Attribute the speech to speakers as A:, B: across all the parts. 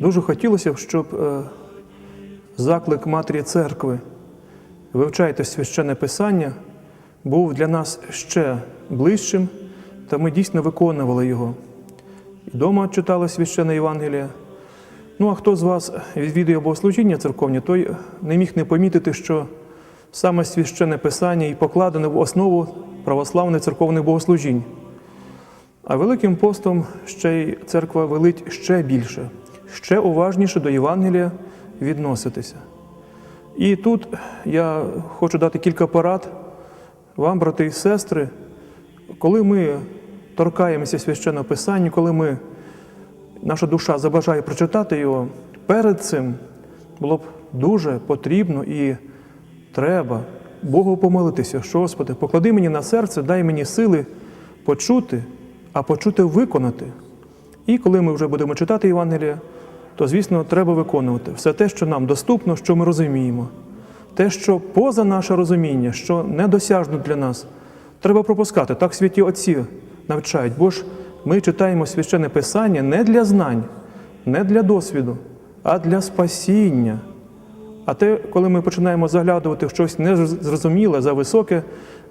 A: Дуже хотілося б, щоб е, заклик Матері Церкви вивчайте священне Писання був для нас ще ближчим, та ми дійсно виконували його. І дома читали священне Євангеліє. Ну а хто з вас відвідує богослужіння церковні, той не міг не помітити, що саме священне Писання і покладене в основу православних церковних богослужінь. А Великим постом ще й церква велить ще більше, ще уважніше до Євангелія відноситися. І тут я хочу дати кілька порад вам, брати і сестри, коли ми торкаємося священного Писання, коли ми, наша душа забажає прочитати його, перед цим було б дуже потрібно і треба Богу помолитися, що Господи, поклади мені на серце, дай мені сили почути, а почути виконати. І коли ми вже будемо читати Євангелія, то, звісно, треба виконувати все те, що нам доступно, що ми розуміємо. Те, що поза наше розуміння, що недосяжно для нас, треба пропускати. Так святі Отці навчають, бо ж ми читаємо священне Писання не для знань, не для досвіду, а для спасіння. А те, коли ми починаємо заглядувати щось незрозуміле, зависоке,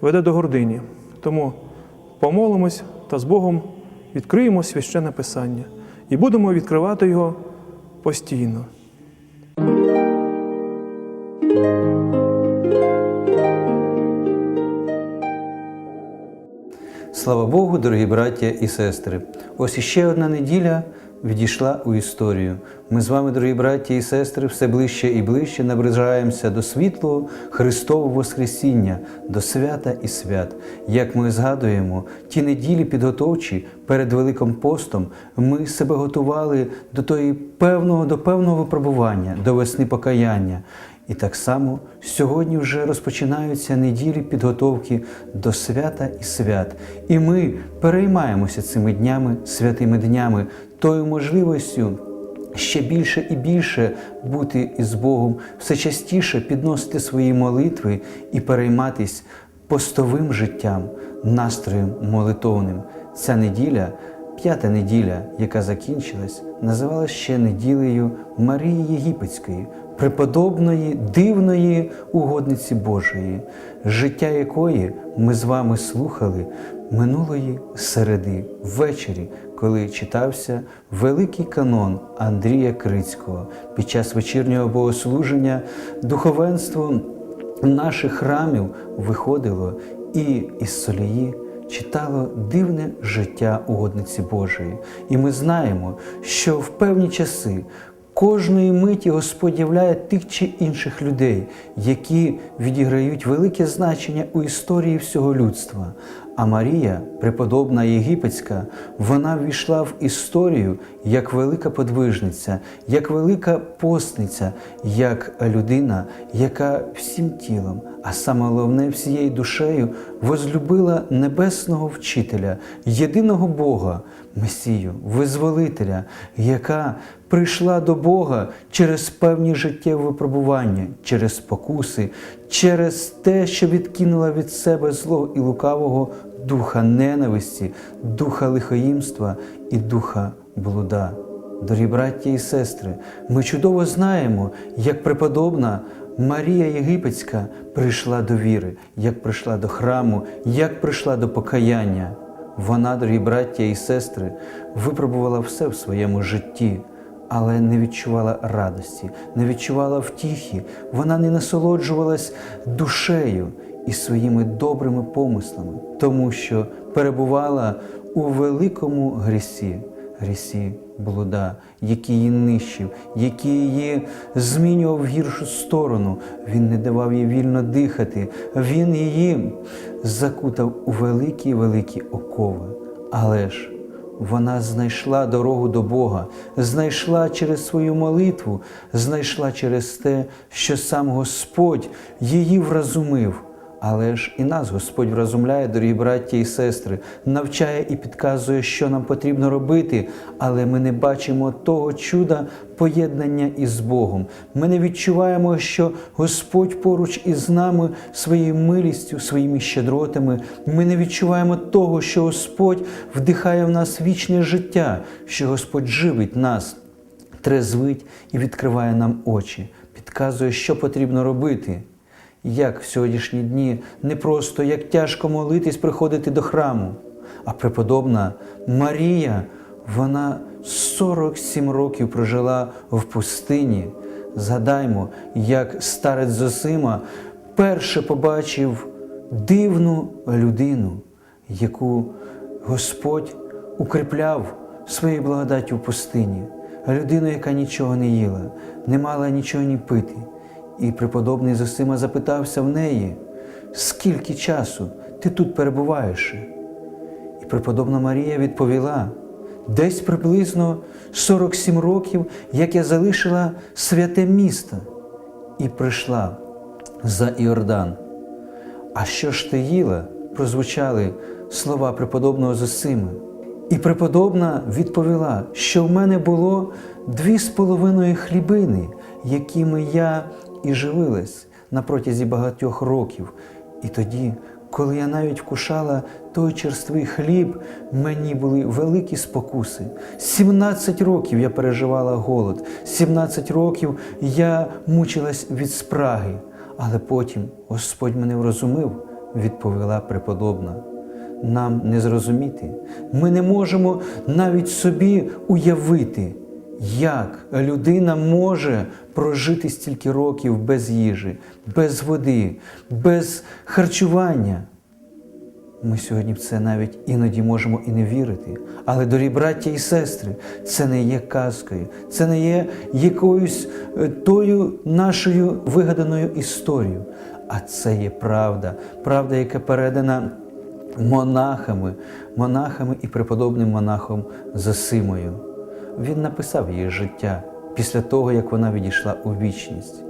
A: веде до гордині. Тому помолимось та з Богом відкриємо священне Писання і будемо відкривати його постійно.
B: Слава Богу, дорогі браття і сестри! Ось іще одна неділя відійшла у історію. Ми з вами, дорогі браття і сестри, все ближче і ближче наближаємося до світлого Христового Воскресіння, до свята і свят. Як ми згадуємо, ті неділі підготовчі перед Великим постом ми себе готували до тої певного, до певного випробування, до весни покаяння. І так само сьогодні вже розпочинаються неділі підготовки до свята і свят. І ми переймаємося цими днями, святими днями, тою можливістю ще більше і більше бути із Богом, все частіше підносити свої молитви і перейматись постовим життям, настроєм молитовним. Ця неділя. П'ята неділя, яка закінчилась, називалась ще неділею Марії Єгипетської, преподобної, дивної угодниці Божої, життя якої ми з вами слухали минулої середи, ввечері, коли читався великий канон Андрія Крицького під час вечірнього богослуження духовенство наших храмів виходило і із солії читало дивне життя угодниці Божої. І ми знаємо, що в певні часи кожної миті Господь являє тих чи інших людей, які відіграють велике значення у історії всього людства. А Марія, преподобна єгипетська, вона ввійшла в історію як велика подвижниця, як велика постниця, як людина, яка всім тілом, а саме головне всією душею возлюбила небесного вчителя, єдиного Бога, Месію, визволителя, яка прийшла до Бога через певні життєві випробування, через спокуси, через те, що відкинула від себе зло і лукавого духа ненависті, духа лихоїмства і духа блуда. Дорогі браття і сестри, ми чудово знаємо, як преподобна Марія Єгипетська прийшла до віри, як прийшла до храму, як прийшла до покаяння. Вона, дорогі браття і сестри, випробувала все в своєму житті, але не відчувала радості, не відчувала втіхи, вона не насолоджувалась душею і своїми добрими помислами, тому що перебувала у великому грісі, грісі блуда, який її нищив, який її змінював в гіршу сторону. Він не давав їй вільно дихати, він її закутав у великі великі окови. Але ж вона знайшла дорогу до Бога, знайшла через свою молитву, знайшла через те, що сам Господь її вразумив. Але ж і нас Господь вразумляє, дорогі браття і сестри, навчає і підказує, що нам потрібно робити, але ми не бачимо того чуда поєднання із Богом. Ми не відчуваємо, що Господь поруч із нами своєю милістю, своїми щедротами. Ми не відчуваємо того, що Господь вдихає в нас вічне життя, що Господь живить нас, трезвить і відкриває нам очі, підказує, що потрібно робити. Як в сьогоднішні дні не просто як тяжко молитись, приходити до храму, а преподобна Марія, вона 47 років прожила в пустині. Згадаймо, як старець Зосима перше побачив дивну людину, яку Господь укріпляв своєю благодаттю в пустині, людину, яка нічого не їла, не мала нічого ні пити. І преподобний Зосима запитався в неї, скільки часу ти тут перебуваєш? І преподобна Марія відповіла: десь приблизно 47 років, як я залишила святе місто і прийшла за Іордан. А що ж ти їла? прозвучали слова преподобного Зосими. І преподобна відповіла, що в мене було дві з половиною хлібини, якими я і живилась на протязі багатьох років. І тоді, коли я навіть вкушала той черствий хліб, мені були великі спокуси. 17 років я переживала голод, 17 років я мучилась від спраги, але потім Господь мене врозумив, відповіла преподобна. Нам не зрозуміти. Ми не можемо навіть собі уявити, як людина може прожити стільки років без їжі, без води, без харчування. Ми сьогодні в це навіть іноді можемо і не вірити. Але, дорогі браття і сестри, це не є казкою, це не є якоюсь е, тою нашою вигаданою історією, а це є правда, правда, яка передана монахами, монахами і преподобним монахом Зосимою. Він написав її життя після того, як вона відійшла у вічність.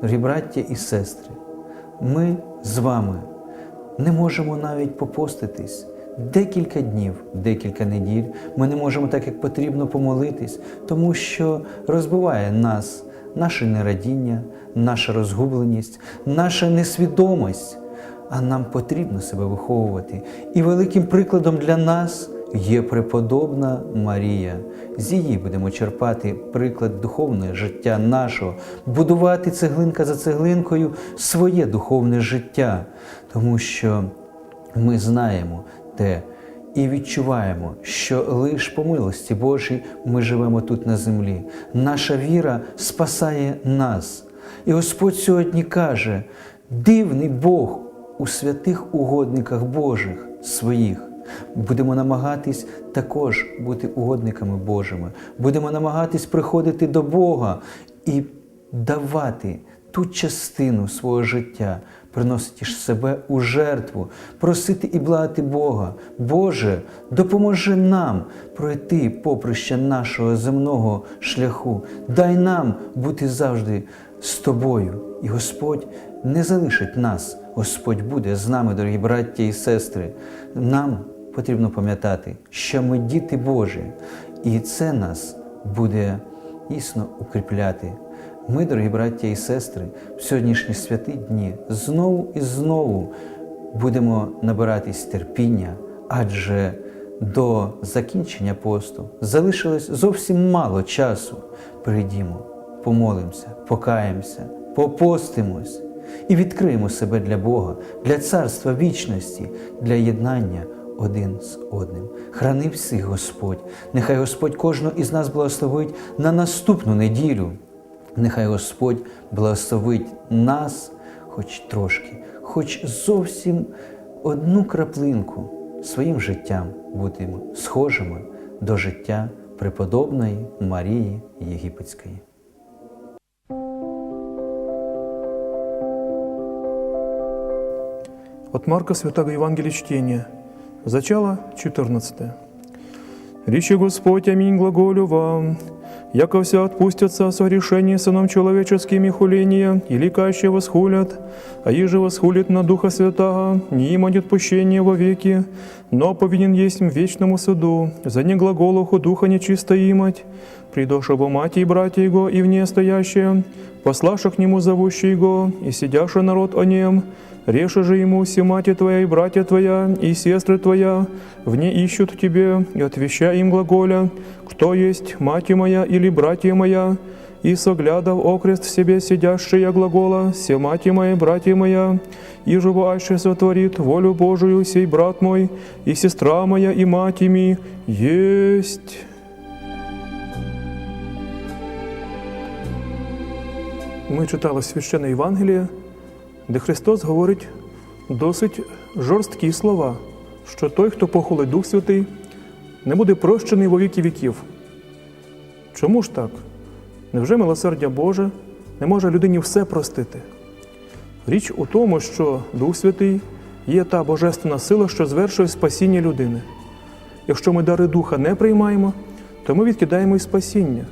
B: Дорогі браття і сестри, ми з вами не можемо навіть попоститись декілька днів, декілька неділь. Ми не можемо так, як потрібно помолитись, тому що розбиває нас наше нерадіння, наша розгубленість, наша несвідомість. А нам потрібно себе виховувати. І великим прикладом для нас є преподобна Марія. З її будемо черпати приклад духовного життя нашого, будувати цеглинка за цеглинкою своє духовне життя, тому що ми знаємо те і відчуваємо, що лише по милості Божій ми живемо тут на землі. Наша віра спасає нас. І Господь сьогодні каже: дивний Бог у святих угодниках Божих своїх. Будемо намагатись також бути угодниками Божими. Будемо намагатись приходити до Бога і давати ту частину свого життя, приносити ж себе у жертву, просити і благати Бога. Боже, допоможи нам пройти поприще нашого земного шляху. Дай нам бути завжди з тобою. І Господь не залишить нас. Господь буде з нами, дорогі браття і сестри. Нам потрібно пам'ятати, що ми діти Божі, і це нас буде дійсно укріпляти. Ми, дорогі браття і сестри, в сьогоднішні святі дні знову і знову будемо набиратись терпіння, адже до закінчення посту залишилось зовсім мало часу. Прийдімо, помолимося, покаємося, попостимось і відкриємо себе для Бога, для царства вічності, для єднання один з одним. Храни всіх Господь. Нехай Господь кожного із нас благословить на наступну неділю. Нехай Господь благословить нас хоч трошки, хоч зовсім одну краплинку своїм життям будемо схожими до життя преподобної Марії Єгипетської.
A: От Марка Святого Евангелия чтения. Зачало 14. Речи Господь, аминь, глаголю вам. яко все отпустятся согрешения сыном человеческим и хуления, и ликающие восхулят, а иже восхулит на Духа Святаго, не им отпущение во веки, но повинен есть вечному суду, за неглаголуху Духа нечисто имать, придошего мати и братья его и вне стоящие, послаша к нему зовущий его, и сидяший народ о нем, Реша же ему, все мати твоя и братья твоя, и сестры твоя, вне ищут тебе, и отвещай им глаголя, кто есть мать моя или братья моя, и соглядав окрест в себе сидящая глагола, все мати моя, братья моя, и живаще сотворит волю Божию сей брат мой, и сестра моя, и мать ими, есть. Ми читали священне Євангеліє, де Христос говорить досить жорсткі слова, що той, хто похулить Дух Святий, не буде прощений во віки віків. Чому ж так? Невже милосердя Боже не може людині все простити? Річ у тому, що Дух Святий є та божественна сила, що звершує спасіння людини. Якщо ми дари Духа не приймаємо, то ми відкидаємо і спасіння,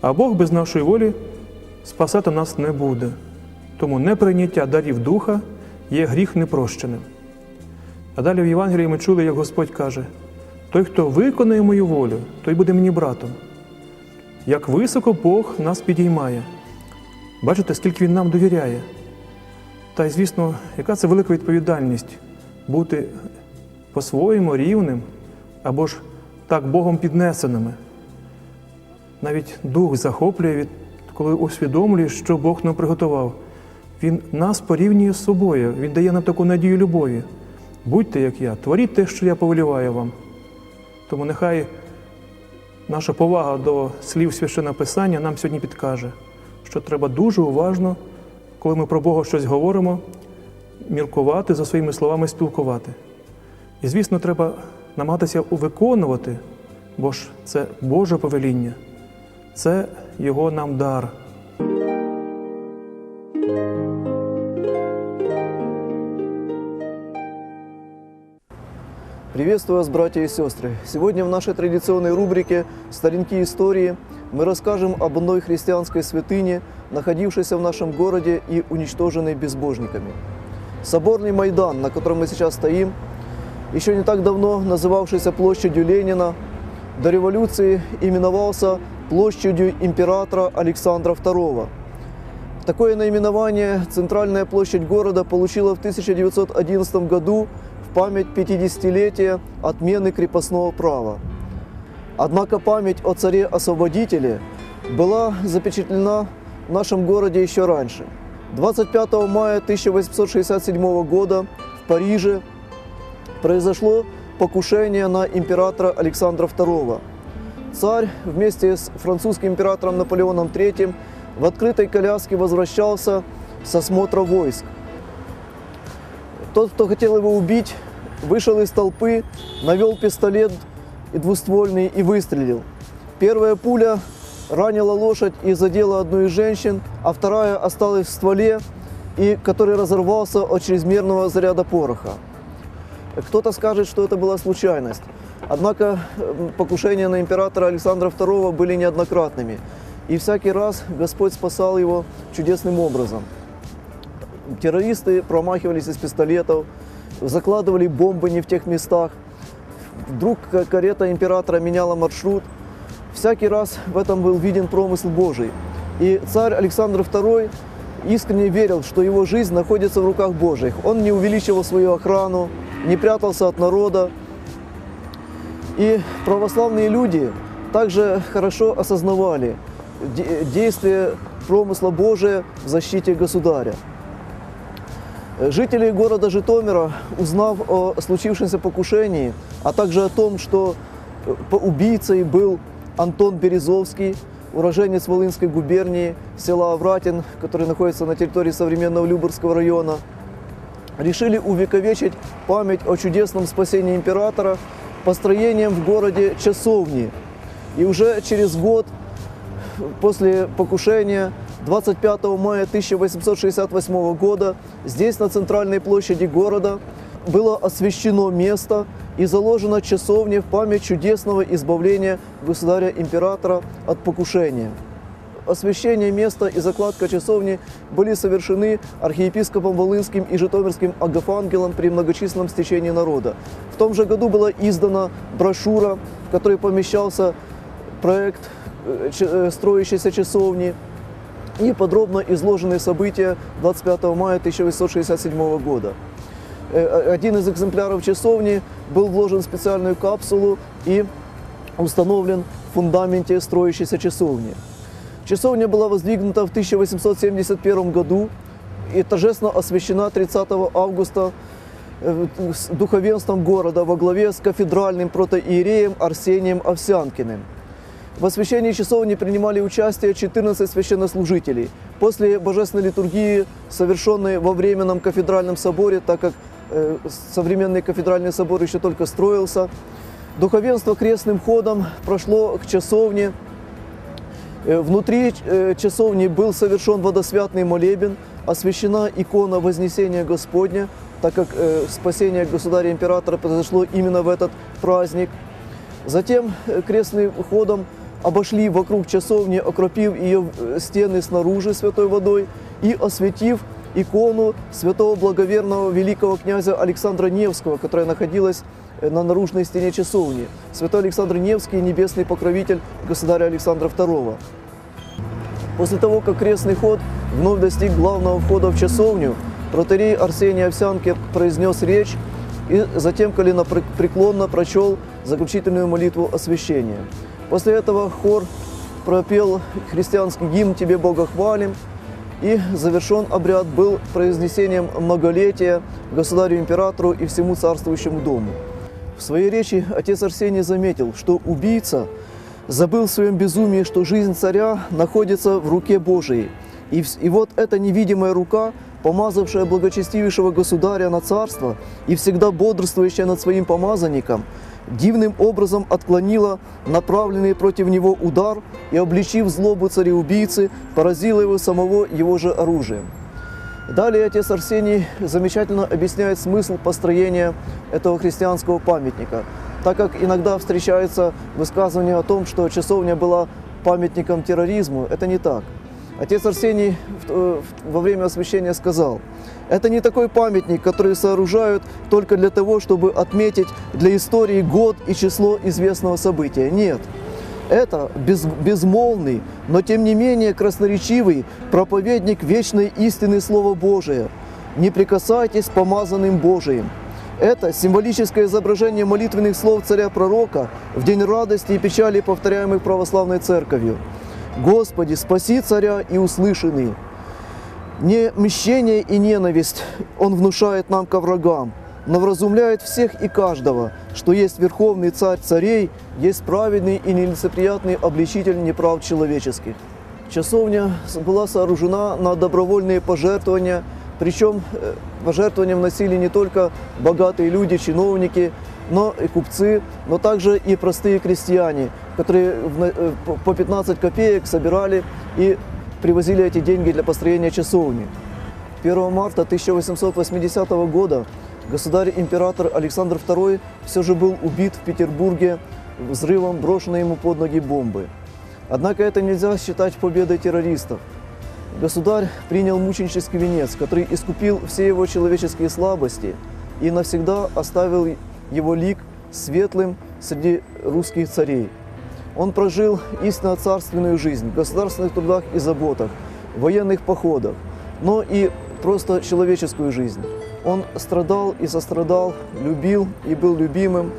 A: а Бог без нашої волі спасати нас не буде. Тому неприйняття дарів Духа є гріх непрощеним. А далі в Євангелії ми чули, як Господь каже: той, хто виконує мою волю, той буде мені братом. Як високо Бог нас підіймає. Бачите, скільки Він нам довіряє. Та й, звісно, яка це велика відповідальність бути по-своєму рівним або ж так Богом піднесеними. Навіть дух захоплює, від, коли усвідомлює, що Бог нам приготував. Він нас порівнює з собою, Він дає нам таку надію любові. Будьте як я, творіть те, що я повеліваю вам. Тому нехай наша повага до слів священного Писання нам сьогодні підкаже, що треба дуже уважно, коли ми про Бога щось говоримо, міркувати за своїми словами спілкувати. І, звісно, треба намагатися виконувати, бо ж це Боже повеління, це Його нам дар.
C: Приветствую вас, братья и сестры! Сегодня в нашей традиционной рубрике «Старинки истории» мы расскажем об одной христианской святыне, находившейся в нашем городе и уничтоженной безбожниками. Соборный Майдан, на котором мы сейчас стоим, еще не так давно называвшийся площадью Ленина, до революции именовался площадью императора Александра II. Такое наименование центральная площадь города получила в 1911 году в память 50-летия отмены крепостного права. Однако память о царе-освободителе была запечатлена в нашем городе еще раньше. 25 мая 1867 года в Париже произошло покушение на императора Александра II. Царь вместе с французским императором Наполеоном III в открытой коляске возвращался с осмотра войск. Тот, кто хотел его убить, вышел из толпы, навел пистолет и двуствольный и выстрелил. Первая пуля ранила лошадь и задела одну из женщин, а вторая осталась в стволе, и который разорвался от чрезмерного заряда пороха. Кто-то скажет, что это была случайность. Однако э, покушения на императора Александра II были неоднократными. И всякий раз Господь спасал его чудесным образом. Террористы промахивались из пистолетов, закладывали бомбы не в тех местах. Вдруг ка- карета императора меняла маршрут. Всякий раз в этом был виден промысл Божий. И царь Александр II искренне верил, что его жизнь находится в руках Божьих. Он не увеличивал свою охрану, не прятался от народа. И православные люди также хорошо осознавали де- действие промысла Божия в защите государя. Жители города Житомира, узнав о случившемся покушении, а также о том, что э, убийцей был Антон Березовский, уроженец Волынской губернии, села Авратин, который находится на территории современного Люберского района, решили увековечить память о чудесном спасении императора построением в городе часовни. И уже через год после покушения 25 мая 1868 года здесь, на центральной площади города, было освящено место, и заложена часовня в память чудесного избавления государя-императора от покушения. Освящение места и закладка часовни были совершены архиепископом Волынским и Житомирским Агафангелом при многочисленном стечении народа. В том же году была издана брошюра, в которой помещался проект э, э, строящейся часовни и подробно изложены события 25 мая 1867 года. Э, Один из экземпляров часовни был вложен в специальную капсулу и установлен в фундаменте строящейся часовни. Часовня была воздвигнута в 1871 году и торжественно освящена 30 августа э, с духовенством города во главе с кафедральным протоиереем Арсением Овсянкиным. В освящении часовни принимали участие 14 священнослужителей. После божественной литургии, совершенной во временном кафедральном соборе, так как э, современный кафедральный собор еще только строился, духовенство крестным ходом прошло к часовне. Э, Внутри э, часовни был совершен водосвятный молебен, освящена икона Вознесения Господня, так как э, спасение государя-императора произошло именно в этот праздник. Затем крестным ходом обошли вокруг часовни, окропив ее стены снаружи святой водой и осветив икону святого благоверного великого князя Александра Невского, которая находилась на наружной стене часовни. Святой Александр Невский – небесный покровитель государя Александра II. После того, как крестный ход вновь достиг главного входа в часовню, протерей Арсений Овсянки произнес речь и затем коленопреклонно прочел заключительную молитву освящения. После этого хор пропел христианский гимн «Тебе Бога хвалим», и завершен обряд был произнесением многолетия государю-императору и всему царствующему дому. В своей речи отец Арсений заметил, что убийца забыл в своем безумии, что жизнь царя находится в руке Божией. И, и вот эта невидимая рука, помазавшая благочестивейшего государя на царство и всегда бодрствующая над своим помазанником, дивным образом отклонила направленный против него удар и, обличив злобу цареубийцы, поразила его самого его же оружием. Далее отец Арсений замечательно объясняет смысл построения этого христианского памятника, так как иногда встречается высказывание о том, что часовня была памятником терроризму. Это не так. Отец Арсений во время освящения сказал, это не такой памятник, который сооружают только для того, чтобы отметить для истории год и число известного события. Нет. Это без- безмолвный, но тем не менее красноречивый проповедник вечной истины Слова Божия. Не прикасайтесь помазанным Божиим. Это символическое изображение молитвенных слов царя-пророка в день радости и печали, повторяемых православной церковью. «Господи, спаси царя и услышанный». Не мщение и ненависть он внушает нам ко врагам, но вразумляет всех и каждого, что есть верховный царь царей, есть праведный и нелицеприятный обличитель неправ человеческих. Часовня была сооружена на добровольные пожертвования, причем э, пожертвования вносили не только богатые люди, чиновники, но и купцы, но также и простые крестьяне, которые э, по 15 копеек собирали и привозили эти деньги для построения часовни. 1 марта 1880 года государь-император Александр II все же был убит в Петербурге взрывом брошенной ему под ноги бомбы. Однако это нельзя считать победой террористов. Государь принял мученический венец, который искупил все его человеческие слабости и навсегда оставил его лик светлым среди русских царей. Он прожил истинно царственную жизнь в государственных трудах и заботах, военных походах, но и просто человеческую жизнь. Он страдал и сострадал, любил и был любимым,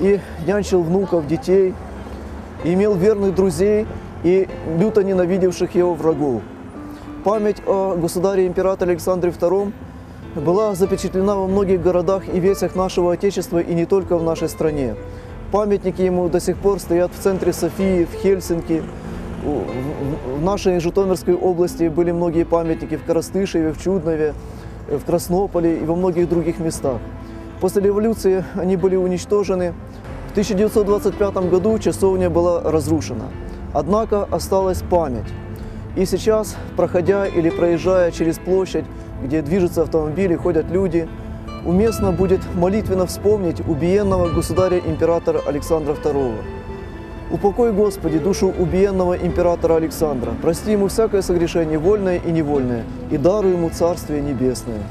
C: и нянчил внуков, детей, и имел верных друзей и люто ненавидевших его врагов. Память о государе-императоре Александре II была запечатлена во многих городах и весях нашего Отечества и не только в нашей стране. Памятники ему до сих пор стоят в центре Софии, в Хельсинки. В нашей Житомирской области были многие памятники в Коростышеве, в Чуднове, э, в Краснополе и во многих других местах. После революции они были уничтожены. В 1925 году часовня была разрушена. Однако осталась память. И сейчас, проходя или проезжая через площадь, где движутся автомобили, ходят люди, уместно будет молитвенно вспомнить убиенного государя-императора Александра II. Упокой, Господи, душу убиенного императора Александра, прости ему всякое согрешение вольное и невольное, и даруй ему Царствие Небесное.